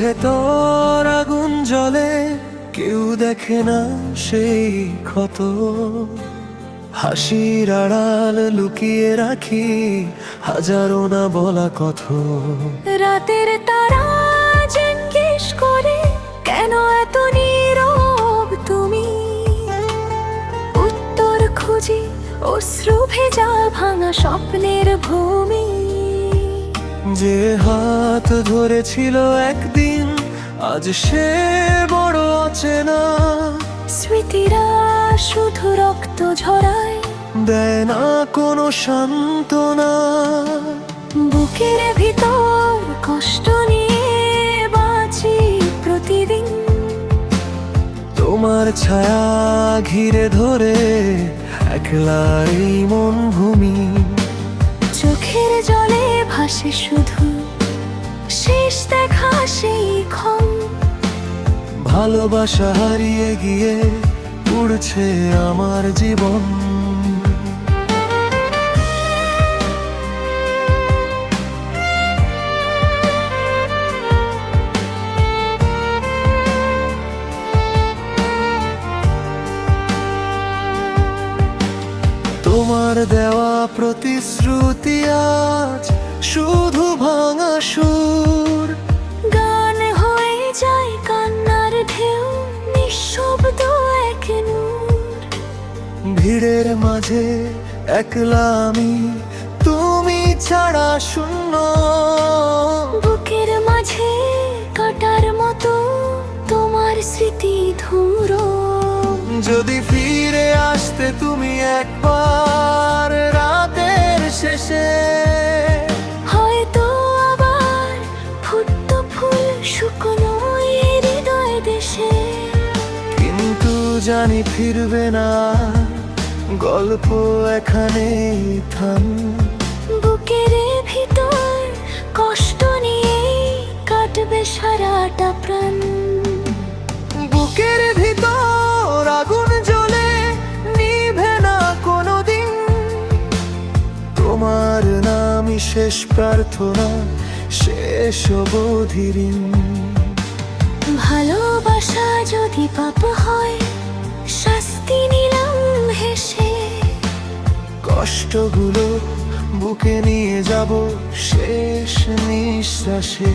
ভেতর আগুন জলে কেউ দেখে না সেই ক্ষত। হাসির আড়াল লুকিয়ে রাখি, হাজারো না বলা কথ রাতের তারা জিজ্ঞেস করে, কেন এত নীরব তুমি? উত্তর খুঁজি, অশ্রু ভেজা ভাঙা স্বপ্নের ভূমি। যে হাত ধরেছিল একদিন আজ সে বড় অচেনা স্মৃতিরা শুধু রক্ত ঝরায় দেয় না কোনো সান্ত্বনা। বুকের ভিতর কষ্ট নিয়ে বাঁচি প্রতিদিন। তোমার ছায়া ঘিরে ধরে একলা এই মন ভূমি। জলে ভাসে শুধু শেষ দেখা সেই ক্ষণ। ভালোবাসা হারিয়ে গিয়ে উড়ছে আমার জীবন। তোমার দেওয়া প্রতিশ্রুতি আজ শুধু ভাঙা সুর। গান হয়ে যায় কান্নার ঢেউ নিঃশব্দ এক ভিড়ের মাঝে একলা আমি তুমি ছাড়া শূন্য। বুকের মাঝে কাটার মতো তোমার স্মৃতি ধুমরো যদি ফিরে আসতে তুমি একবার রাতের হয়তো আবার ফুটত ফুল শুকনো হৃদয় দেশে। কিন্তু জানি ফিরবে না গল্প এখানে থাম। বুকের ভিতর কষ্ট নিয়ে কাটবে সারাটা প্রাণ। বুকের ভিতর তোমার নামই শেষ প্রার্থনা শেষ অবধিরিন ভালোবাসা যদি পাপ হয় শাস্তি নিলাম হেসে। কষ্টগুলো বুকে নিয়ে যাব শেষ নিঃশ্বাসে।